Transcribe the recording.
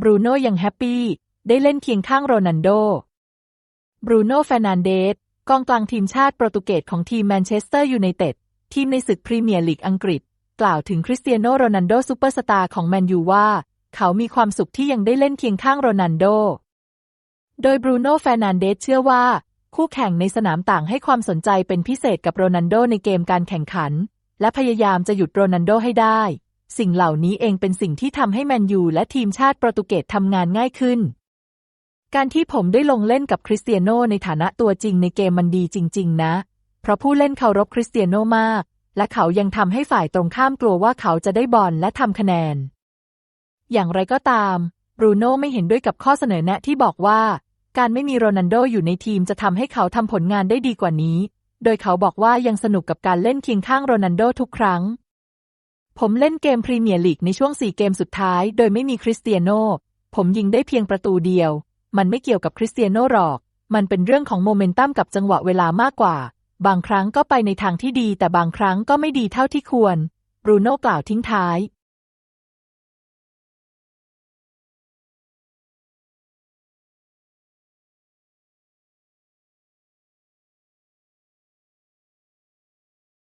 บรูโน่ยังแฮปปี้ ได้เล่นเคียงข้างโรนัลโด บรูโน่แฟรนันเดส กองกลางทีมชาติโปรตุเกสของทีมแมนเชสเตอร์ยูไนเต็ด ทีมในศึกพรีเมียร์ลีกอังกฤษ กล่าวถึงคริสเตียโนโรนัลโดซูเปอร์สตาร์ของแมนยูว่า เขามีความสุขที่ยังได้เล่นเคียงข้างโรนัลโด โดยบรูโน่แฟรนันเดสเชื่อว่า คู่แข่งในสนามต่างให้ความสนใจเป็นพิเศษกับโรนัลโดในเกมการแข่งขัน และพยายามจะหยุดโรนัลโดให้ได้ สิ่งเหล่านี้เองเป็นสิ่งที่ทำให้แมนยูและทีมชาติโปรตุเกสทำงานง่ายขึ้น การที่ผมได้ลงเล่นกับคริสเตียโนในฐานะตัวจริงในเกมมันดีจริง ๆ นะ เพราะผู้เล่นเคารพคริสเตียโนมาก และเขายังทำให้ฝ่ายตรงข้ามกลัวว่าเขาจะได้บอลและทำคะแนน อย่างไรก็ตามบรูโน่ไม่เห็นด้วยกับข้อเสนอแนะที่บอกว่า การไม่มีโรนัลโดอยู่ในทีมจะทำให้เขาทำผลงานได้ดีกว่านี้ โดยเขาบอกว่ายังสนุกกับการเล่นเคียงข้างโรนัลโดทุกครั้ง ผมเล่นเกมพรีเมียร์ลีกในช่วงสี่เกมสุดท้าย โดยไม่มีคริสเตียโน ผมยิงได้เพียงประตูเดียว มันไม่เกี่ยวกับคริสเตียโนหรอก มันเป็นเรื่องของโมเมนตัมกับจังหวะเวลามากกว่า บางครั้งก็ไปในทางที่ดี แต่บางครั้งก็ไม่ดีเท่าที่ควรบรูโน่กล่าวทิ้งท้าย